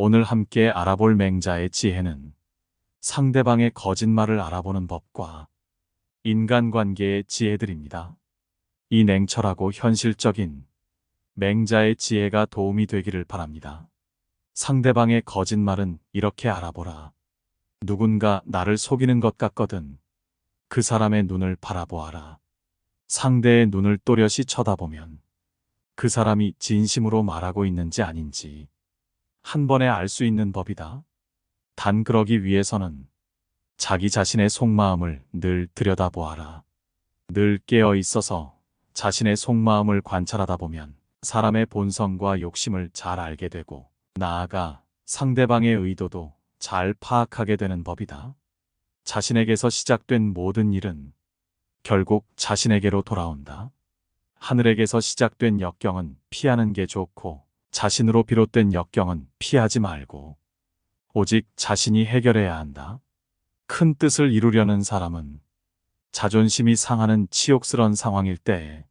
오늘 함께 알아볼 맹자의 지혜는 상대방의 거짓말을 알아보는 법과 인간관계의 지혜들입니다. 이 냉철하고 현실적인 맹자의 지혜가 도움이 되기를 바랍니다. 상대방의 거짓말은 이렇게 알아보라. 누군가 나를 속이는 것 같거든. 그 사람의 눈을 바라보아라. 상대의 눈을 또렷이 쳐다보면 그 사람이 진심으로 말하고 있는지 아닌지 한 번에 알 수 있는 법이다. 단 그러기 위해서는 자기 자신의 속마음을 늘 들여다보아라. 늘 깨어 있어서 자신의 속마음을 관찰하다 보면 사람의 본성과 욕심을 잘 알게 되고 나아가 상대방의 의도도 잘 파악하게 되는 법이다. 자신에게서 시작된 모든 일은 결국 자신에게로 돌아온다. 하늘에게서 시작된 역경은 피하는 게 좋고 자신으로 비롯된 역경은 피하지 말고 오직 자신이 해결해야 한다. 큰 뜻을 이루려는 사람은 자존심이 상하는 치욕스런 상황일 때에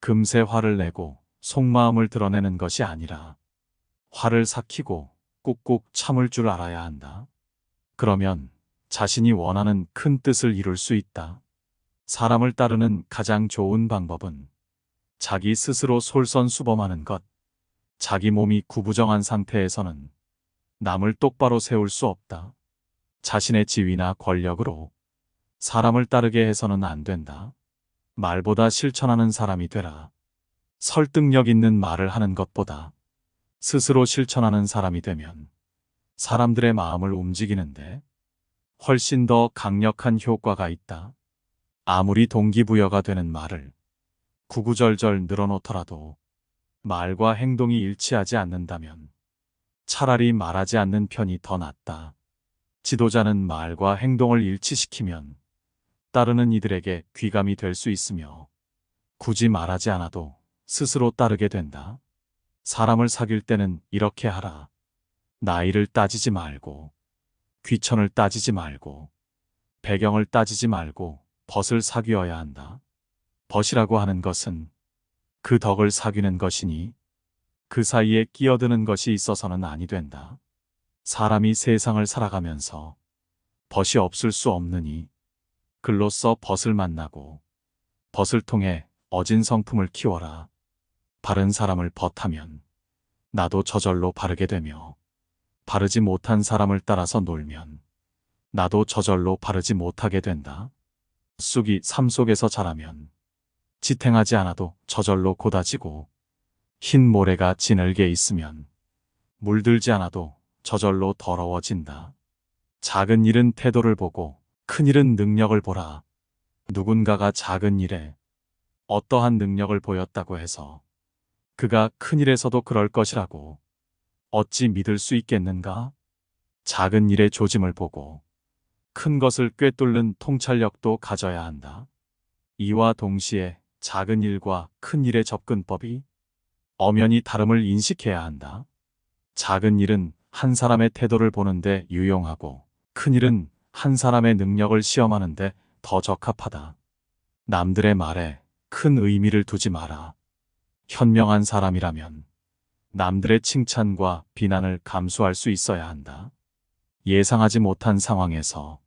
금세 화를 내고 속마음을 드러내는 것이 아니라 화를 삭히고 꾹꾹 참을 줄 알아야 한다. 그러면 자신이 원하는 큰 뜻을 이룰 수 있다. 사람을 따르는 가장 좋은 방법은 자기 스스로 솔선수범하는 것. 자기 몸이 구부정한 상태에서는 남을 똑바로 세울 수 없다. 자신의 지위나 권력으로 사람을 따르게 해서는 안 된다. 말보다 실천하는 사람이 되라. 설득력 있는 말을 하는 것보다 스스로 실천하는 사람이 되면 사람들의 마음을 움직이는데 훨씬 더 강력한 효과가 있다. 아무리 동기부여가 되는 말을 구구절절 늘어놓더라도 말과 행동이 일치하지 않는다면 차라리 말하지 않는 편이 더 낫다. 지도자는 말과 행동을 일치시키면 따르는 이들에게 귀감이 될 수 있으며 굳이 말하지 않아도 스스로 따르게 된다. 사람을 사귈 때는 이렇게 하라. 나이를 따지지 말고, 귀천을 따지지 말고, 배경을 따지지 말고 벗을 사귀어야 한다. 벗이라고 하는 것은 그 덕을 사귀는 것이니 그 사이에 끼어드는 것이 있어서는 아니 된다. 사람이 세상을 살아가면서 벗이 없을 수 없느니 글로써 벗을 만나고 벗을 통해 어진 성품을 키워라. 바른 사람을 벗하면 나도 저절로 바르게 되며 바르지 못한 사람을 따라서 놀면 나도 저절로 바르지 못하게 된다. 쑥이 삶 속에서 자라면 지탱하지 않아도 저절로 고다지고 흰 모래가 지늘게 있으면 물들지 않아도 저절로 더러워진다. 작은 일은 태도를 보고 큰 일은 능력을 보라. 누군가가 작은 일에 어떠한 능력을 보였다고 해서 그가 큰 일에서도 그럴 것이라고 어찌 믿을 수 있겠는가? 작은 일의 조짐을 보고 큰 것을 꿰뚫는 통찰력도 가져야 한다. 이와 동시에 작은 일과 큰 일의 접근법이 엄연히 다름을 인식해야 한다. 작은 일은 한 사람의 태도를 보는데 유용하고 큰 일은 한 사람의 능력을 시험하는데 더 적합하다. 남들의 말에 큰 의미를 두지 마라. 현명한 사람이라면 남들의 칭찬과 비난을 감수할 수 있어야 한다. 예상하지 못한 상황에서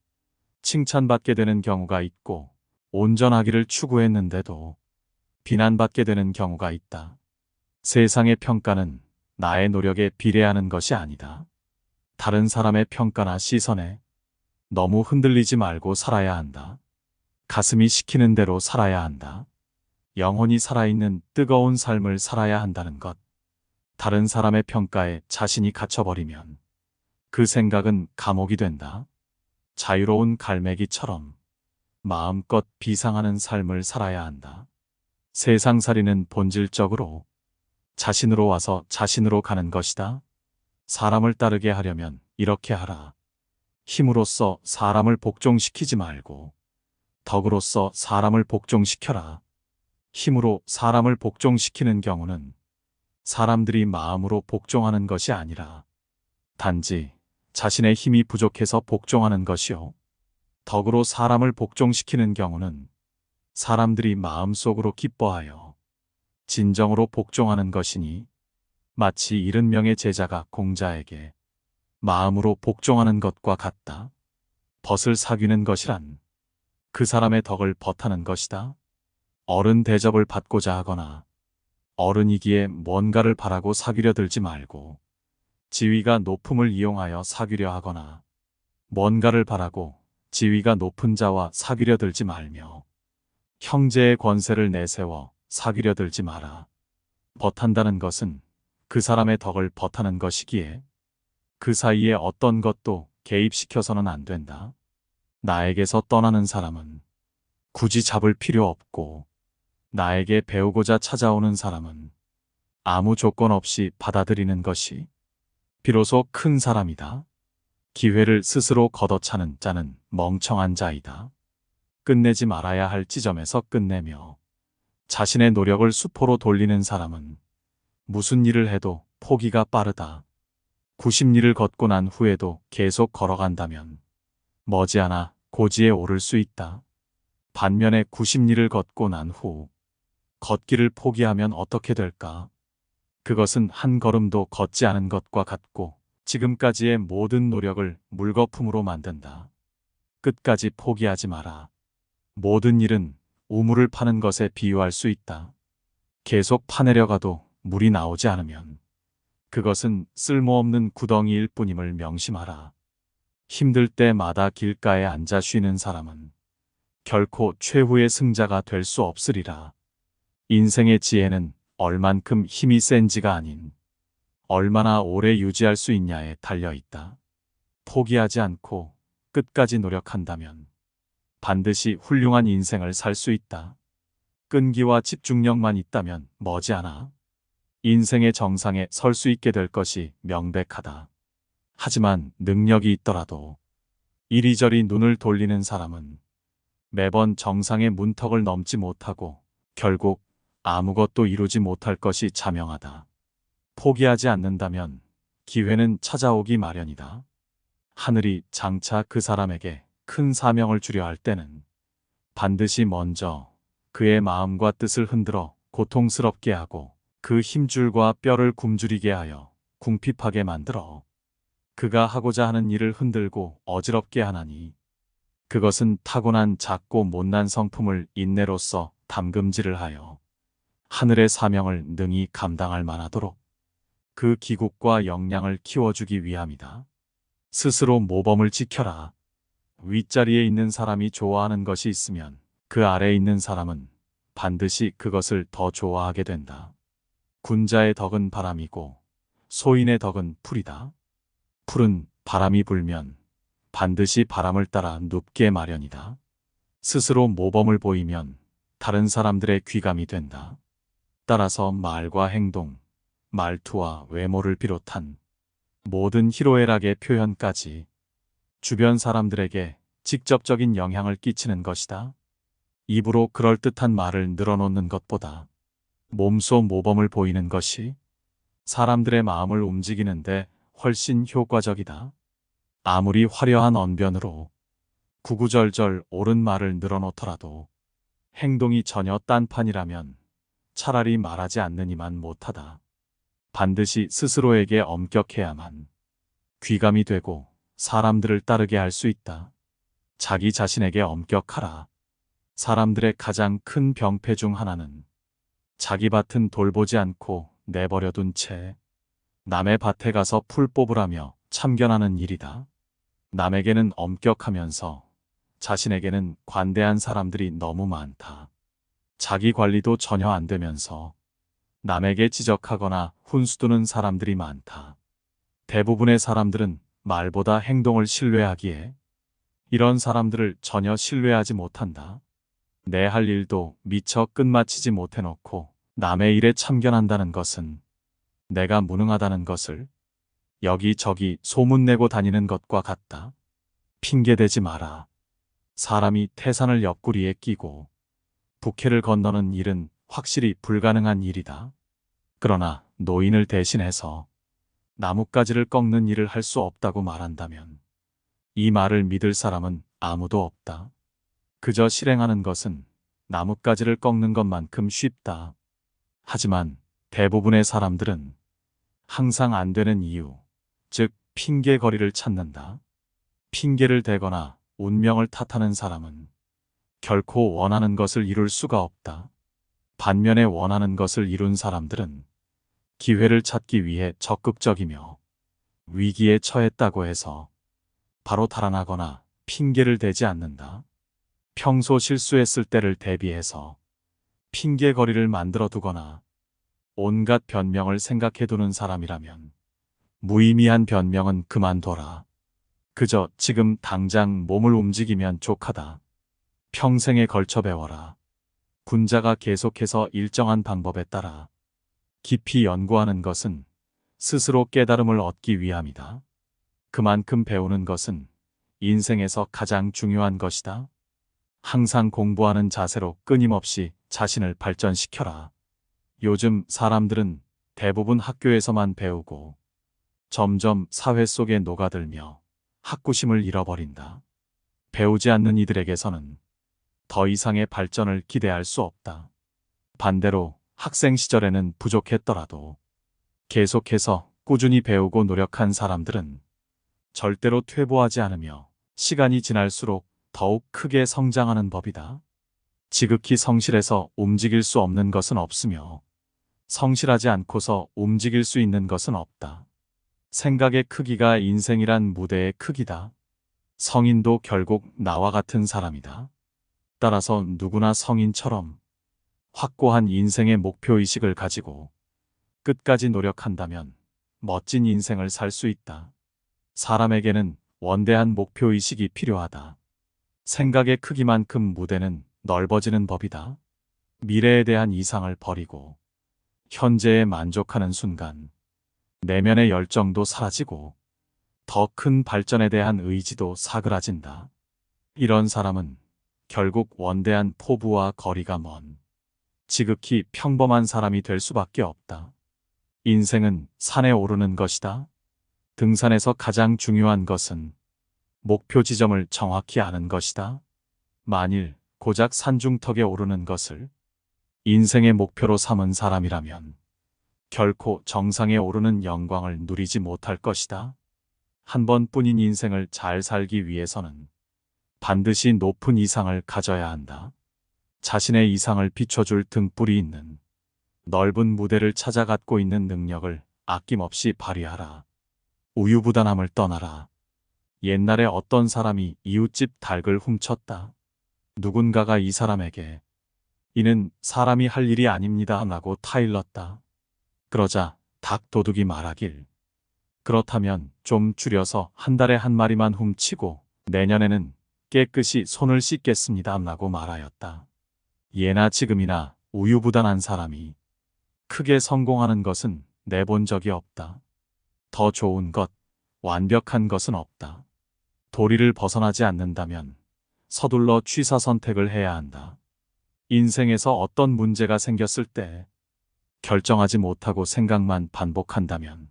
칭찬받게 되는 경우가 있고 온전하기를 추구했는데도 비난받게 되는 경우가 있다. 세상의 평가는 나의 노력에 비례하는 것이 아니다. 다른 사람의 평가나 시선에 너무 흔들리지 말고 살아야 한다. 가슴이 시키는 대로 살아야 한다. 영혼이 살아있는 뜨거운 삶을 살아야 한다는 것. 다른 사람의 평가에 자신이 갇혀버리면 그 생각은 감옥이 된다. 자유로운 갈매기처럼 마음껏 비상하는 삶을 살아야 한다. 세상살이는 본질적으로 자신으로 와서 자신으로 가는 것이다. 사람을 따르게 하려면 이렇게 하라. 힘으로써 사람을 복종시키지 말고 덕으로써 사람을 복종시켜라. 힘으로 사람을 복종시키는 경우는 사람들이 마음으로 복종하는 것이 아니라 단지 자신의 힘이 부족해서 복종하는 것이요. 덕으로 사람을 복종시키는 경우는 사람들이 마음속으로 기뻐하여 진정으로 복종하는 것이니 마치 일흔 명의 제자가 공자에게 마음으로 복종하는 것과 같다. 벗을 사귀는 것이란 그 사람의 덕을 버타는 것이다. 어른 대접을 받고자 하거나 어른이기에 뭔가를 바라고 사귀려 들지 말고 지위가 높음을 이용하여 사귀려 하거나 뭔가를 바라고 지위가 높은 자와 사귀려 들지 말며 형제의 권세를 내세워 사귀려 들지 마라. 버탄다는 것은 그 사람의 덕을 버타는 것이기에 그 사이에 어떤 것도 개입시켜서는 안 된다. 나에게서 떠나는 사람은 굳이 잡을 필요 없고 나에게 배우고자 찾아오는 사람은 아무 조건 없이 받아들이는 것이 비로소 큰 사람이다. 기회를 스스로 걷어차는 자는 멍청한 자이다. 끝내지 말아야 할 지점에서 끝내며 자신의 노력을 수포로 돌리는 사람은 무슨 일을 해도 포기가 빠르다. 90리를 걷고 난 후에도 계속 걸어간다면 머지않아 고지에 오를 수 있다. 반면에 90리를 걷고 난 후 걷기를 포기하면 어떻게 될까? 그것은 한 걸음도 걷지 않은 것과 같고 지금까지의 모든 노력을 물거품으로 만든다. 끝까지 포기하지 마라. 모든 일은 우물을 파는 것에 비유할 수 있다. 계속 파내려가도 물이 나오지 않으면 그것은 쓸모없는 구덩이일 뿐임을 명심하라. 힘들 때마다 길가에 앉아 쉬는 사람은 결코 최후의 승자가 될 수 없으리라. 인생의 지혜는 얼만큼 힘이 센지가 아닌 얼마나 오래 유지할 수 있냐에 달려 있다. 포기하지 않고 끝까지 노력한다면 반드시 훌륭한 인생을 살 수 있다. 끈기와 집중력만 있다면 머지않아 인생의 정상에 설 수 있게 될 것이 명백하다. 하지만 능력이 있더라도 이리저리 눈을 돌리는 사람은 매번 정상의 문턱을 넘지 못하고 결국 아무것도 이루지 못할 것이 자명하다. 포기하지 않는다면 기회는 찾아오기 마련이다. 하늘이 장차 그 사람에게 큰 사명을 주려 할 때는 반드시 먼저 그의 마음과 뜻을 흔들어 고통스럽게 하고 그 힘줄과 뼈를 굶주리게 하여 궁핍하게 만들어 그가 하고자 하는 일을 흔들고 어지럽게 하나니 그것은 타고난 작고 못난 성품을 인내로써 담금질을 하여 하늘의 사명을 능히 감당할 만하도록 그 기국과 역량을 키워주기 위함이다. 스스로 모범을 지켜라. 윗자리에 있는 사람이 좋아하는 것이 있으면 그 아래에 있는 사람은 반드시 그것을 더 좋아하게 된다. 군자의 덕은 바람이고 소인의 덕은 풀이다. 풀은 바람이 불면 반드시 바람을 따라 눕게 마련이다. 스스로 모범을 보이면 다른 사람들의 귀감이 된다. 따라서 말과 행동, 말투와 외모를 비롯한 모든 희로애락의 표현까지 주변 사람들에게 직접적인 영향을 끼치는 것이다. 입으로 그럴듯한 말을 늘어놓는 것보다 몸소 모범을 보이는 것이 사람들의 마음을 움직이는데 훨씬 효과적이다. 아무리 화려한 언변으로 구구절절 옳은 말을 늘어놓더라도 행동이 전혀 딴판이라면 차라리 말하지 않느니만 못하다. 반드시 스스로에게 엄격해야만 귀감이 되고 사람들을 따르게 할 수 있다. 자기 자신에게 엄격하라. 사람들의 가장 큰 병폐 중 하나는 자기 밭은 돌보지 않고 내버려둔 채 남의 밭에 가서 풀 뽑으라며 참견하는 일이다. 남에게는 엄격하면서 자신에게는 관대한 사람들이 너무 많다. 자기 관리도 전혀 안 되면서 남에게 지적하거나 훈수두는 사람들이 많다. 대부분의 사람들은 말보다 행동을 신뢰하기에 이런 사람들을 전혀 신뢰하지 못한다. 내 할 일도 미처 끝마치지 못해놓고 남의 일에 참견한다는 것은 내가 무능하다는 것을 여기저기 소문내고 다니는 것과 같다. 핑계대지 마라. 사람이 태산을 옆구리에 끼고 북해를 건너는 일은 확실히 불가능한 일이다. 그러나 노인을 대신해서 나뭇가지를 꺾는 일을 할 수 없다고 말한다면 이 말을 믿을 사람은 아무도 없다. 그저 실행하는 것은 나뭇가지를 꺾는 것만큼 쉽다. 하지만 대부분의 사람들은 항상 안 되는 이유, 즉 핑계거리를 찾는다. 핑계를 대거나 운명을 탓하는 사람은 결코 원하는 것을 이룰 수가 없다. 반면에 원하는 것을 이룬 사람들은 기회를 찾기 위해 적극적이며 위기에 처했다고 해서 바로 달아나거나 핑계를 대지 않는다. 평소 실수했을 때를 대비해서 핑계거리를 만들어 두거나 온갖 변명을 생각해 두는 사람이라면 무의미한 변명은 그만둬라. 그저 지금 당장 몸을 움직이면 족하다. 평생에 걸쳐 배워라. 군자가 계속해서 일정한 방법에 따라 깊이 연구하는 것은 스스로 깨달음을 얻기 위함이다. 그만큼 배우는 것은 인생에서 가장 중요한 것이다. 항상 공부하는 자세로 끊임없이 자신을 발전시켜라. 요즘 사람들은 대부분 학교에서만 배우고 점점 사회 속에 녹아들며 학구심을 잃어버린다. 배우지 않는 이들에게서는 더 이상의 발전을 기대할 수 없다. 반대로 학생 시절에는 부족했더라도 계속해서 꾸준히 배우고 노력한 사람들은 절대로 퇴보하지 않으며 시간이 지날수록 더욱 크게 성장하는 법이다. 지극히 성실해서 움직일 수 없는 것은 없으며 성실하지 않고서 움직일 수 있는 것은 없다. 생각의 크기가 인생이란 무대의 크기다. 성인도 결국 나와 같은 사람이다. 따라서 누구나 성인처럼 확고한 인생의 목표의식을 가지고 끝까지 노력한다면 멋진 인생을 살 수 있다. 사람에게는 원대한 목표의식이 필요하다. 생각의 크기만큼 무대는 넓어지는 법이다. 미래에 대한 이상을 버리고 현재에 만족하는 순간 내면의 열정도 사라지고 더 큰 발전에 대한 의지도 사그라진다. 이런 사람은 결국 원대한 포부와 거리가 먼 지극히 평범한 사람이 될 수밖에 없다. 인생은 산에 오르는 것이다. 등산에서 가장 중요한 것은 목표 지점을 정확히 아는 것이다. 만일 고작 산중턱에 오르는 것을 인생의 목표로 삼은 사람이라면 결코 정상에 오르는 영광을 누리지 못할 것이다. 한 번뿐인 인생을 잘 살기 위해서는 반드시 높은 이상을 가져야 한다. 자신의 이상을 비춰줄 등불이 있는 넓은 무대를 찾아 갖고 있는 능력을 아낌없이 발휘하라. 우유부단함을 떠나라. 옛날에 어떤 사람이 이웃집 닭을 훔쳤다. 누군가가 이 사람에게 이는 사람이 할 일이 아닙니다 라고 타일렀다. 그러자 닭 도둑이 말하길. 그렇다면 좀 줄여서 한 달에 한 마리만 훔치고 내년에는 깨끗이 손을 씻겠습니다 라고 말하였다. 예나 지금이나 우유부단한 사람이 크게 성공하는 것은 내본 적이 없다. 더 좋은 것, 완벽한 것은 없다. 도리를 벗어나지 않는다면 서둘러 취사 선택을 해야 한다. 인생에서 어떤 문제가 생겼을 때 결정하지 못하고 생각만 반복한다면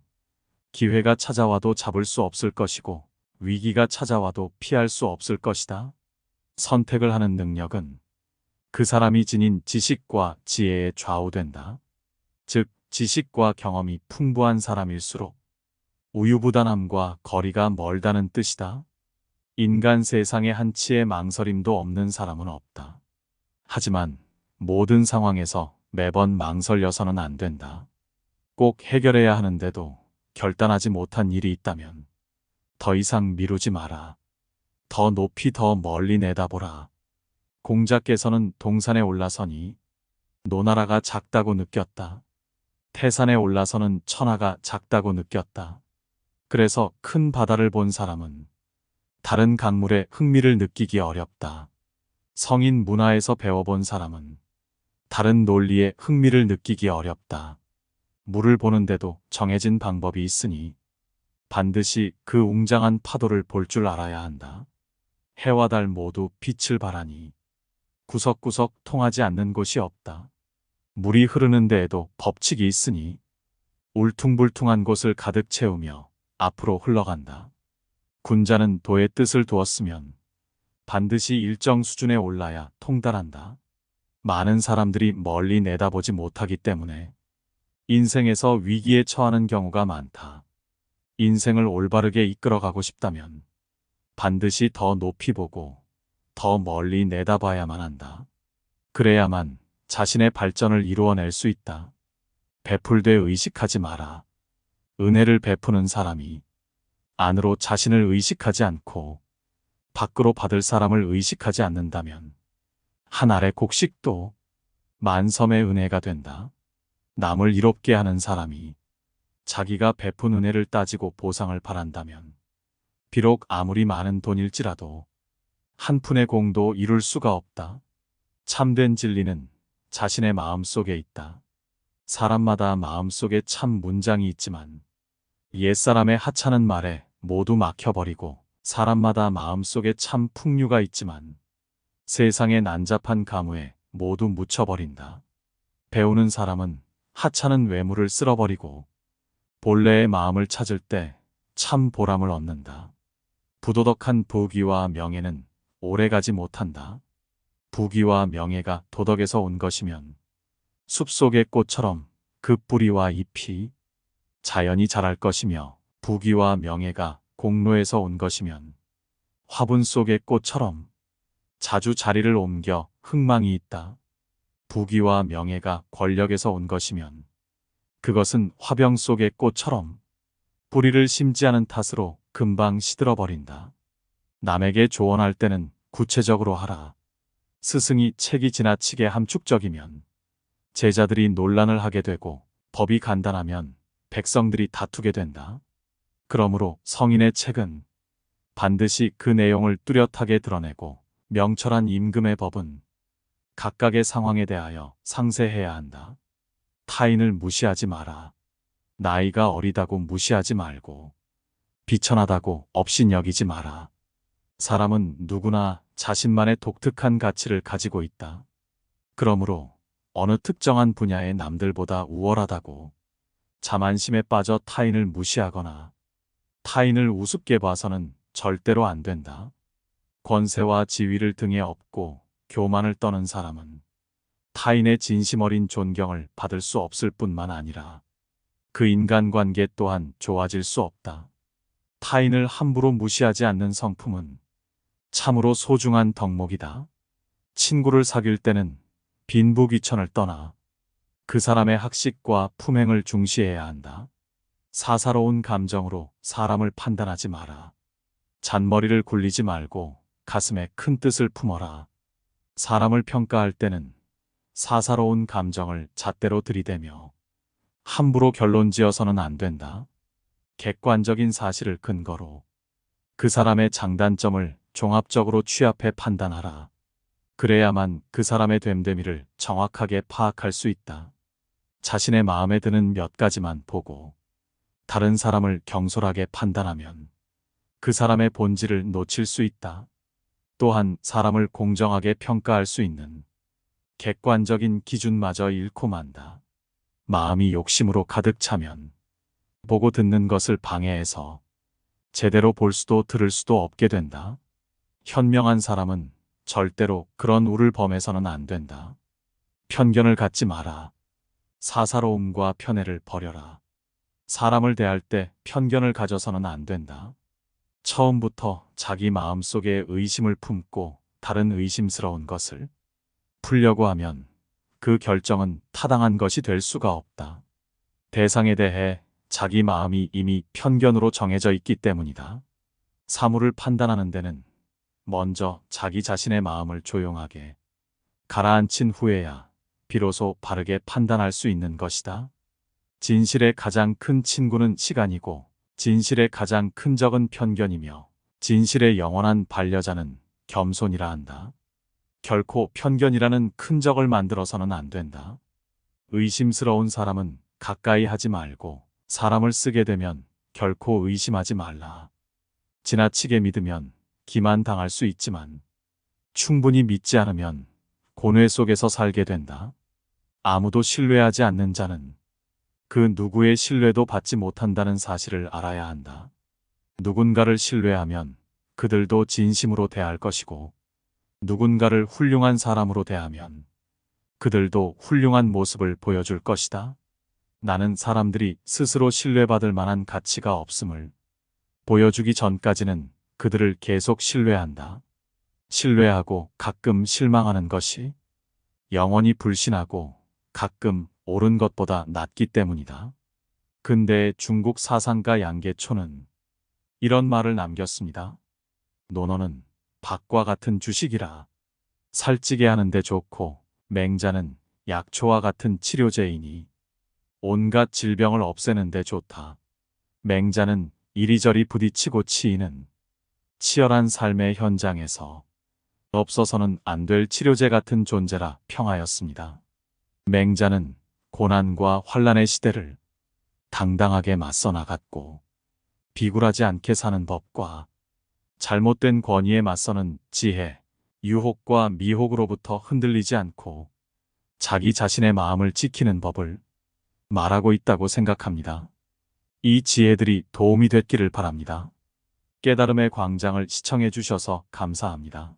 기회가 찾아와도 잡을 수 없을 것이고 위기가 찾아와도 피할 수 없을 것이다. 선택을 하는 능력은 그 사람이 지닌 지식과 지혜에 좌우된다. 즉, 지식과 경험이 풍부한 사람일수록 우유부단함과 거리가 멀다는 뜻이다. 인간 세상에 한치의 망설임도 없는 사람은 없다. 하지만 모든 상황에서 매번 망설여서는 안 된다. 꼭 해결해야 하는데도 결단하지 못한 일이 있다면 더 이상 미루지 마라. 더 높이 더 멀리 내다보라. 공자께서는 동산에 올라서니 노나라가 작다고 느꼈다. 태산에 올라서는 천하가 작다고 느꼈다. 그래서 큰 바다를 본 사람은 다른 강물에 흥미를 느끼기 어렵다. 성인 문화에서 배워본 사람은 다른 논리에 흥미를 느끼기 어렵다. 물을 보는데도 정해진 방법이 있으니 반드시 그 웅장한 파도를 볼 줄 알아야 한다. 해와 달 모두 빛을 발하니 구석구석 통하지 않는 곳이 없다. 물이 흐르는 데에도 법칙이 있으니 울퉁불퉁한 곳을 가득 채우며 앞으로 흘러간다. 군자는 도의 뜻을 두었으면 반드시 일정 수준에 올라야 통달한다. 많은 사람들이 멀리 내다보지 못하기 때문에 인생에서 위기에 처하는 경우가 많다. 인생을 올바르게 이끌어가고 싶다면 반드시 더 높이 보고 더 멀리 내다봐야만 한다. 그래야만 자신의 발전을 이루어낼 수 있다. 베풀되 의식하지 마라. 은혜를 베푸는 사람이 안으로 자신을 의식하지 않고 밖으로 받을 사람을 의식하지 않는다면 한 알의 곡식도 만섬의 은혜가 된다. 남을 이롭게 하는 사람이 자기가 베푼 은혜를 따지고 보상을 바란다면 비록 아무리 많은 돈일지라도 한 푼의 공도 이룰 수가 없다. 참된 진리는 자신의 마음 속에 있다. 사람마다 마음 속에 참 문장이 있지만 옛사람의 하찮은 말에 모두 막혀버리고 사람마다 마음 속에 참 풍류가 있지만 세상의 난잡한 가무에 모두 묻혀버린다. 배우는 사람은 하찮은 외모를 쓸어버리고 본래의 마음을 찾을 때 참 보람을 얻는다. 부도덕한 부귀와 명예는 오래가지 못한다. 부귀와 명예가 도덕에서 온 것이면 숲속의 꽃처럼 그 뿌리와 잎이 자연히 자랄 것이며 부귀와 명예가 공로에서 온 것이면 화분 속의 꽃처럼 자주 자리를 옮겨 흥망이 있다. 부귀와 명예가 권력에서 온 것이면 그것은 화병 속의 꽃처럼 뿌리를 심지 않은 탓으로 금방 시들어 버린다. 남에게 조언할 때는 구체적으로 하라. 스승이 책이 지나치게 함축적이면 제자들이 논란을 하게 되고 법이 간단하면 백성들이 다투게 된다. 그러므로 성인의 책은 반드시 그 내용을 뚜렷하게 드러내고 명철한 임금의 법은 각각의 상황에 대하여 상세해야 한다. 타인을 무시하지 마라. 나이가 어리다고 무시하지 말고 비천하다고 업신 여기지 마라. 사람은 누구나 자신만의 독특한 가치를 가지고 있다. 그러므로 어느 특정한 분야의 남들보다 우월하다고 자만심에 빠져 타인을 무시하거나 타인을 우습게 봐서는 절대로 안 된다. 권세와 지위를 등에 업고 교만을 떠는 사람은 타인의 진심 어린 존경을 받을 수 없을 뿐만 아니라 그 인간관계 또한 좋아질 수 없다. 타인을 함부로 무시하지 않는 성품은 참으로 소중한 덕목이다. 친구를 사귈 때는 빈부귀천을 떠나 그 사람의 학식과 품행을 중시해야 한다. 사사로운 감정으로 사람을 판단하지 마라. 잔머리를 굴리지 말고 가슴에 큰 뜻을 품어라. 사람을 평가할 때는 사사로운 감정을 잣대로 들이대며 함부로 결론 지어서는 안 된다. 객관적인 사실을 근거로 그 사람의 장단점을 종합적으로 취합해 판단하라. 그래야만 그 사람의 됨됨이를 정확하게 파악할 수 있다. 자신의 마음에 드는 몇 가지만 보고 다른 사람을 경솔하게 판단하면 그 사람의 본질을 놓칠 수 있다. 또한 사람을 공정하게 평가할 수 있는 객관적인 기준마저 잃고 만다. 마음이 욕심으로 가득 차면 보고 듣는 것을 방해해서 제대로 볼 수도 들을 수도 없게 된다. 현명한 사람은 절대로 그런 우를 범해서는 안 된다. 편견을 갖지 마라. 사사로움과 편애를 버려라. 사람을 대할 때 편견을 가져서는 안 된다. 처음부터 자기 마음 속에 의심을 품고 다른 의심스러운 것을 풀려고 하면 그 결정은 타당한 것이 될 수가 없다. 대상에 대해 자기 마음이 이미 편견으로 정해져 있기 때문이다. 사물을 판단하는 데는 먼저 자기 자신의 마음을 조용하게 가라앉힌 후에야 비로소 바르게 판단할 수 있는 것이다. 진실의 가장 큰 친구는 시간이고 진실의 가장 큰 적은 편견이며 진실의 영원한 반려자는 겸손이라 한다. 결코 편견이라는 큰 적을 만들어서는 안 된다. 의심스러운 사람은 가까이 하지 말고 사람을 쓰게 되면 결코 의심하지 말라. 지나치게 믿으면 기만당할 수 있지만 충분히 믿지 않으면 고뇌 속에서 살게 된다. 아무도 신뢰하지 않는 자는 그 누구의 신뢰도 받지 못한다는 사실을 알아야 한다. 누군가를 신뢰하면 그들도 진심으로 대할 것이고 누군가를 훌륭한 사람으로 대하면 그들도 훌륭한 모습을 보여줄 것이다. 나는 사람들이 스스로 신뢰받을 만한 가치가 없음을 보여주기 전까지는 그들을 계속 신뢰한다. 신뢰하고 가끔 실망하는 것이 영원히 불신하고 가끔 옳은 것보다 낫기 때문이다. 근대 중국 사상가 양계초는 이런 말을 남겼습니다. 논어는 박과 같은 주식이라 살찌게 하는데 좋고 맹자는 약초와 같은 치료제이니 온갖 질병을 없애는데 좋다. 맹자는 이리저리 부딪히고 치이는 치열한 삶의 현장에서 없어서는 안 될 치료제 같은 존재라 평하였습니다. 맹자는 고난과 환란의 시대를 당당하게 맞서 나갔고 비굴하지 않게 사는 법과 잘못된 권위에 맞서는 지혜, 유혹과 미혹으로부터 흔들리지 않고 자기 자신의 마음을 지키는 법을 말하고 있다고 생각합니다. 이 지혜들이 도움이 됐기를 바랍니다. 깨달음의 광장을 시청해 주셔서 감사합니다.